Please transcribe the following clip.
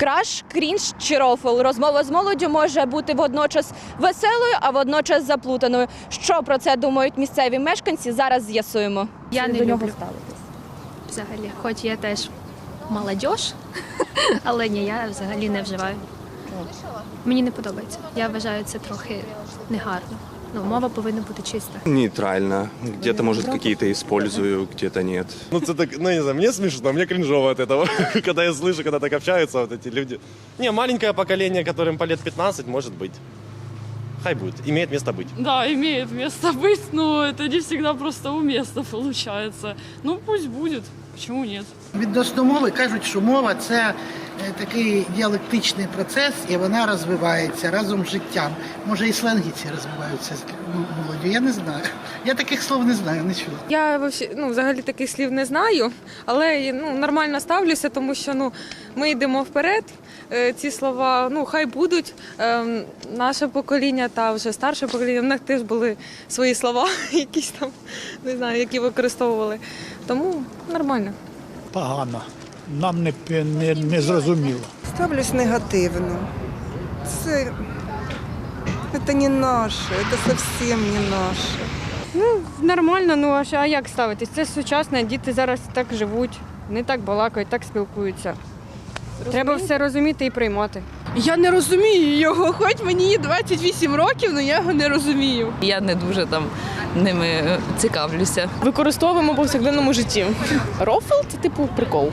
Краш, крінж чи рофл. Розмова з молоддю може бути водночас веселою, а водночас заплутаною. Що про це думають місцеві мешканці? Зараз з'ясуємо. Я не люблю. ставитись? Взагалі, хоч я теж молодь, але ні, я взагалі не вживаю. Мені не подобається. Я вважаю це трохи негарно. Ну, мова повинна бути чиста. Нейтрально. Где-то, может, какие-то использую, где-то нет. Ну, это так, ну, не знаю, мне смешно, мне кринжово от этого, когда я слышу, когда так общаются вот эти люди. Не, маленькое поколение, которым по лет 15, может быть. Хай будет, имеет место быть. Да, имеет место быть, но это не всегда просто уместно получается. Ну пусть будет, почему нет? Відносно мови кажуть, що мова це е, такий діалектичний процес, і вона розвивається разом з життям. Може, і сленги ці розвиваються з молоддю. Я не знаю. Я таких слов не знаю, не чула. Я вообще, ну, взагалі таких слів не знаю, але ну, нормально ставлюся, тому що ну, ми йдемо вперед. Е, Ці слова ну, хай будуть. Ем, Наше покоління та вже старше покоління, в них теж були свої слова, якісь там, не знаю, які використовували. Тому нормально. погано. Нам не, не, не зрозуміло. Ставлюсь негативно. Це, це не наше, це зовсім не наше. Ну, Нормально, ну а а як ставитись? Це сучасне, діти зараз так живуть, не так балакають, так спілкуються. Треба все розуміти і приймати. Я не розумію його, хоч мені 28 років, але я його не розумію. Я не дуже там ними цікавлюся. Використовуємо в повсякденному житті. Рофл це типу прикол.